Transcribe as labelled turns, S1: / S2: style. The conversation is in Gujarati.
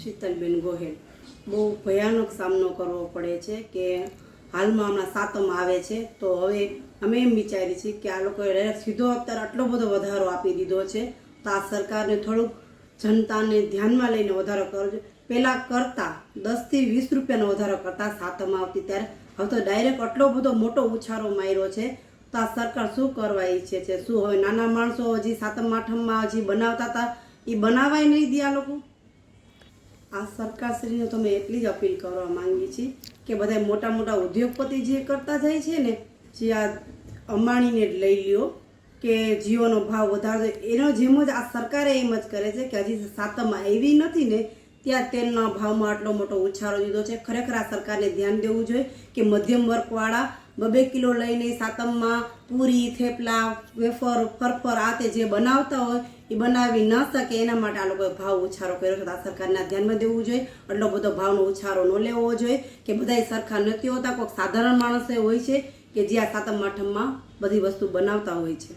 S1: શીતલબેન ગોહેલ. બહુ ભયાનક સામનો કરવો પડે છે કે હાલમાં હમણાં સાતમ આવે છે, તો હવે અમે એમ વિચારીએ છીએ કે આ લોકોએ સીધો અત્યારે આટલો બધો વધારો આપી દીધો છે, તો આ સરકારને થોડુંક જનતાને ધ્યાનમાં લઈને વધારો કરવો પહેલાં કરતાં દસથી વીસ રૂપિયાનો વધારો કરતાં સાતમ આવતી ત્યારે હવે તો ડાયરેક્ટ આટલો બધો મોટો ઉછાળો માર્યો છે, તો આ સરકાર શું કરવા ઈચ્છે છે? શું હવે નાના માણસો હજી સાતમ આઠમમાં હજી બનાવતા હતા એ બનાવાય નહીં દે આ લોકો? આ સરકારશ્રીને તો મેં એટલી જ અપીલ કરવા માંગીએ છીએ કે બધા મોટા મોટા ઉદ્યોગપતિ જે કરતા જાય છે ને, જે આ અંબાણીને જ લઈ લ્યો, કે જીઓનો ભાવ વધારો એનો જેમ જ આ સરકારે એમ જ કરે છે કે હજી સાતમમાં એવી નથી ને, ત્યાં તેલના ભાવમાં આટલો મોટો ઉછાળો દીધો છે. ખરેખર આ સરકારને ધ્યાન દેવું જોઈએ કે મધ્યમ વર્ગવાળા બબે કિલો લઈને સાતમમાં પૂરી, થેપલા, વેફર, ફરફર આ તે જે બનાવતા હોય એ બનાવી ન શકે, એના માટે આ લોકોએ ભાવ ઉછારો કર્યો છે. આ સરકારના ધ્યાનમાં દેવું જોઈએ. એટલો બધો ભાવનો ઉછારો ન લેવો જોઈએ કે બધાય સરખા નથી હોતા. કોઈક સાધારણ માણસે હોય છે કે જે આ સાતમ, આઠમમાં બધી વસ્તુ બનાવતા હોય છે.